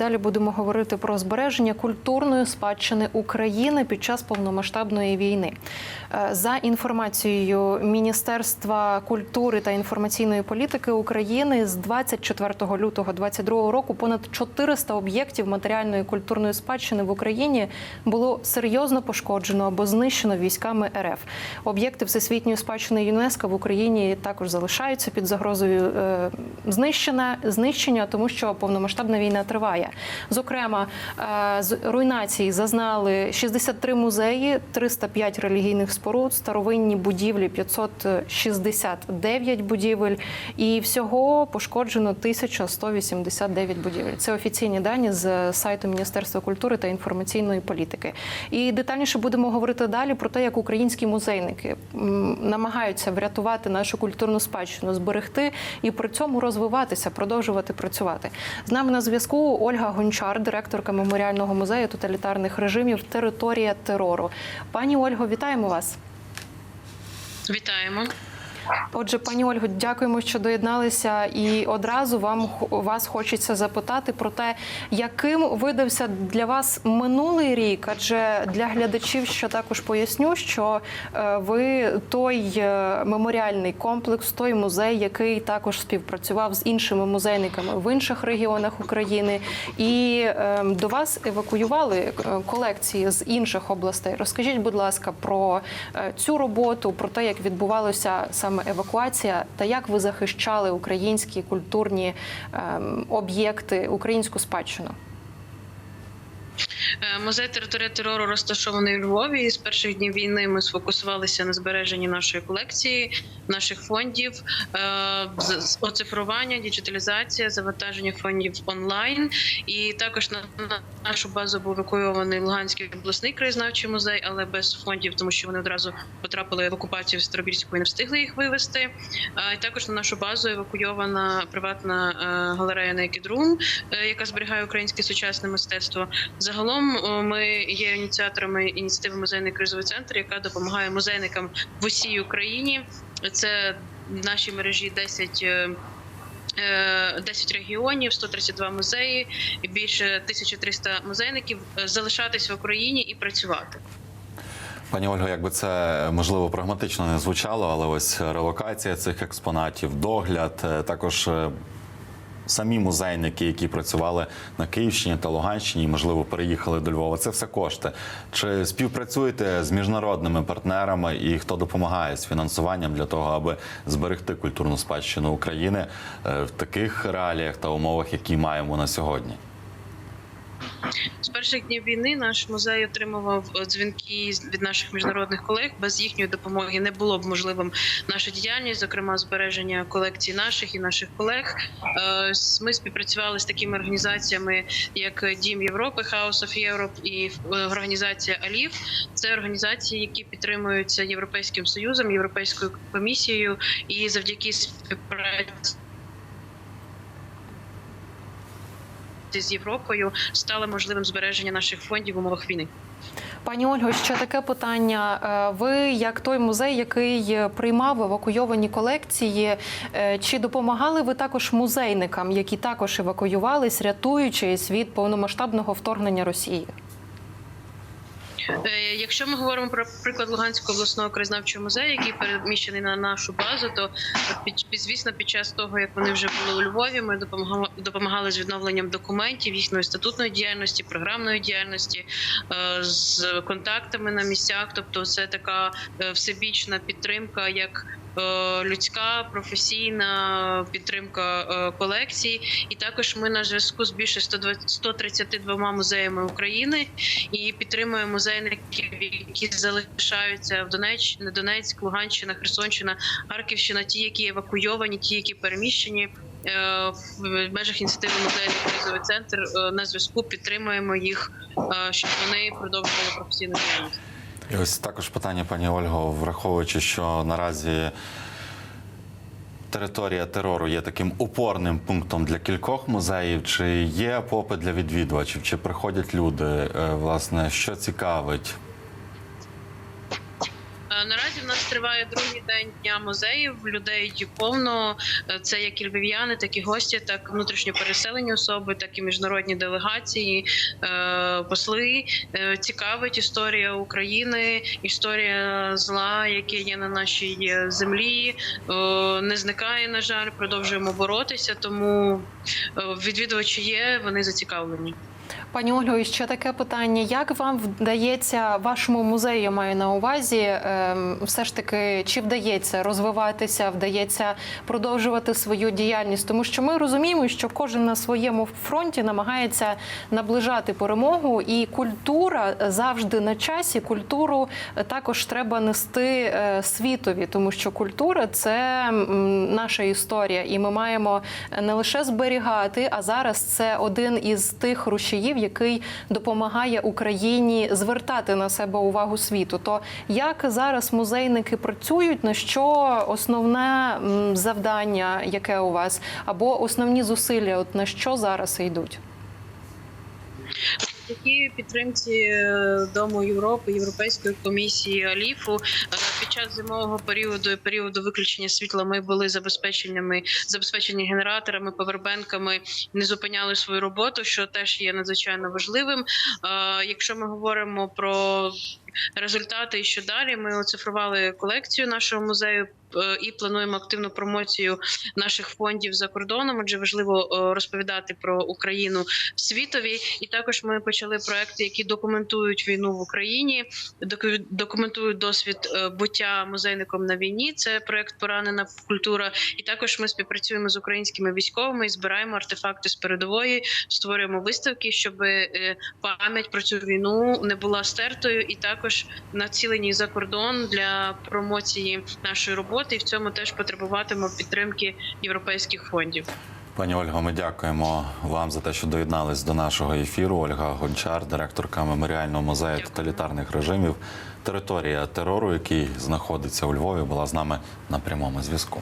далі будемо говорити про збереження культурної спадщини України під час повномасштабної війни. Е, За інформацією Міністерства культури та інформаційної політики України з 24 лютого 2022 року понад 400 об'єктів матеріальної культурної спадщини в Україні було серйозно пошкоджено або знищено військами РФ. Об'єкти всесвітньої спадщини ЮНЕСКО в Україні також залишаються під загрозою е, знищення, знищення, тому що повномасштабна війна триває. Зокрема, е, з руйнації зазнали 63 музеї, 305 релігійних споруд, старовинні будівлі 569 будівель, і всього пошкоджено 1189 будівель. Це офіційні дані з сайту Міністерства культури та інформаційної політики. І детальніше будемо говорити далі про те, як українські музейники намагаються врятувати нашу культурну спадщину, зберегти і при цьому розвиватися, продовжувати працювати. З нами на зв'язку Ольга Гончар, директорка меморіального музею тоталітарних режимів Територія терору. Пані Ольго, вітаємо вас. Вітаємо. Отже, пані Ольго, дякуємо, що доєдналися. І одразу вам вас хочеться запитати про те, яким видався для вас минулий рік. Адже для глядачів ще також поясню, що е, ви той е, меморіальний комплекс, той музей, який також співпрацював з іншими музейниками в інших регіонах України, і е, до вас евакуювали е, колекції з інших областей. Розкажіть, будь ласка, про цю роботу, про те, як відбувалося саме евакуація, та як ви захищали українські культурні ем, об'єкти, українську спадщину. Е, Музей територія терору розташований у Львові. З перших днів війни ми сфокусувалися на збереженні нашої колекції, наших фондів, е, оцифрування, діджиталізація, завантаження фондів онлайн. І також на на нашу базу був евакуйований Луганський обласний краєзнавчий музей, але без фондів, тому що вони одразу потрапили в окупацію в Старобільську і не встигли їх вивезти. І також на нашу базу евакуйована приватна е, галерея Naked Room, яка зберігає українське сучасне мистецтво. Загалом о, ми є ініціаторами ініціативи музейний кризовий центр, яка допомагає музейникам в усій Україні. Це в нашій мережі 10 е, е, 10 регіонів, 132 музеї, більше 1300 музейників е, залишатись в Україні і працювати. Пані Ольго, якби це можливо прагматично не звучало, але ось релокація цих експонатів, догляд, е, також е, самі музейники, які працювали на Київщині та Луганщині, і, можливо, переїхали до Львова. Це все кошти. Чи співпрацюєте з міжнародними партнерами і хто допомагає з фінансуванням для того, аби зберегти культурну спадщину України е, в таких реаліях та умовах, які маємо на сьогодні? З перших днів війни наш музей отримував е, дзвінки від наших міжнародних колег. Без їхньої допомоги не було б можливим наша діяльність, зокрема збереження колекцій наших і наших колег. Е, Ми співпрацювали з такими організаціями, як Дім Європи, House of Europe і е, організація Алів. Це організації, які підтримуються Європейським Союзом, Європейською комісією, і завдяки співпраці. З Європою стало можливим збереження наших фондів в умовах війни. Пані Ольго, ще таке питання. Е, Ви, як той музей, який приймав евакуйовані колекції, е, чи допомагали ви також музейникам, які також евакуювались, рятуючись від повномасштабного вторгнення Росії? Е, Якщо ми говоримо про приклад Луганського обласного краєзнавчого музею, який переміщений на нашу базу, то під, звісно, під час того, як вони вже були у Львові, ми допомагали, допомагали з відновленням документів, їхньої статутної діяльності, програмної діяльності, е, з контактами на місцях. Тобто, це така е, всебічна підтримка, як людська, професійна підтримка е, колекцій. І також ми на зв'язку з більше 120 132 музеями України і підтримуємо музейників, які залишаються в Донеч, Донецьк, Луганщина, Херсонщина, Харківщина, ті, які евакуйовані, ті, які переміщені. Е, В межах ініціативи музейний кризовий центр е, на зв'язку підтримуємо їх, е, щоб вони продовжували професійну діяльність. І ось також питання, пані Ольго, враховуючи, що наразі територія терору є таким опорним пунктом для кількох музеїв. Чи є попит для відвідувачів, чи приходять люди? Е, Власне, що цікавить? Наразі в нас триває другий день дня музеїв. Людей повно. Е, Це як і львів'яни, так і гості, так внутрішньо переселені особи, так і міжнародні делегації, е, посли. Е, Цікавить історія України, історія зла, яке є на нашій землі. Не зникає, на жаль, продовжуємо боротися. Тому відвідувачі є, вони зацікавлені. Пані Ольго, і ще таке питання: як вам вдається вашому музею, маю на увазі, ем, все ж таки, чи вдається розвиватися, вдається продовжувати свою діяльність? Тому що ми розуміємо, що кожен на своєму фронті намагається наближати перемогу, і культура завжди на часі. Культуру також треба нести е, світові, тому що культура це наша історія, і ми маємо не лише зберігати, а зараз це один із тих рушіїв, який допомагає Україні звертати на себе увагу світу. То як зараз музейники працюють, на що основне завдання, яке у вас, або основні зусилля, от на що зараз йдуть? Завдяки підтримці е, Дому Європи, Європейської комісії Аліфу е, під час зимового періоду і періоду виключення світла ми були забезпеченнями, забезпечені генераторами, повербенками, не зупиняли свою роботу, що теж є надзвичайно важливим. Е, Якщо ми говоримо про результати і що далі, ми оцифрували колекцію нашого музею. е, І плануємо активну промоцію наших фондів за кордоном. Отже, важливо е, розповідати про Україну світові. І також ми почали проекти, які документують війну в Україні, доку- документують досвід е, буття музейником на війні. Це проект Поранена культура. І також ми співпрацюємо з українськими військовими і збираємо артефакти з передової, створюємо виставки, щоб пам'ять про цю війну не була стертою, і також націлені за кордон для промоції нашої роботи. І в цьому теж потребуватимо підтримки європейських фондів. Пані Ольго, ми дякуємо вам за те, що доєднались до нашого ефіру. Ольга Гончар, директорка меморіального музею Дякую. тоталітарних режимів. Територія терору, який знаходиться у Львові, була з нами на прямому зв'язку.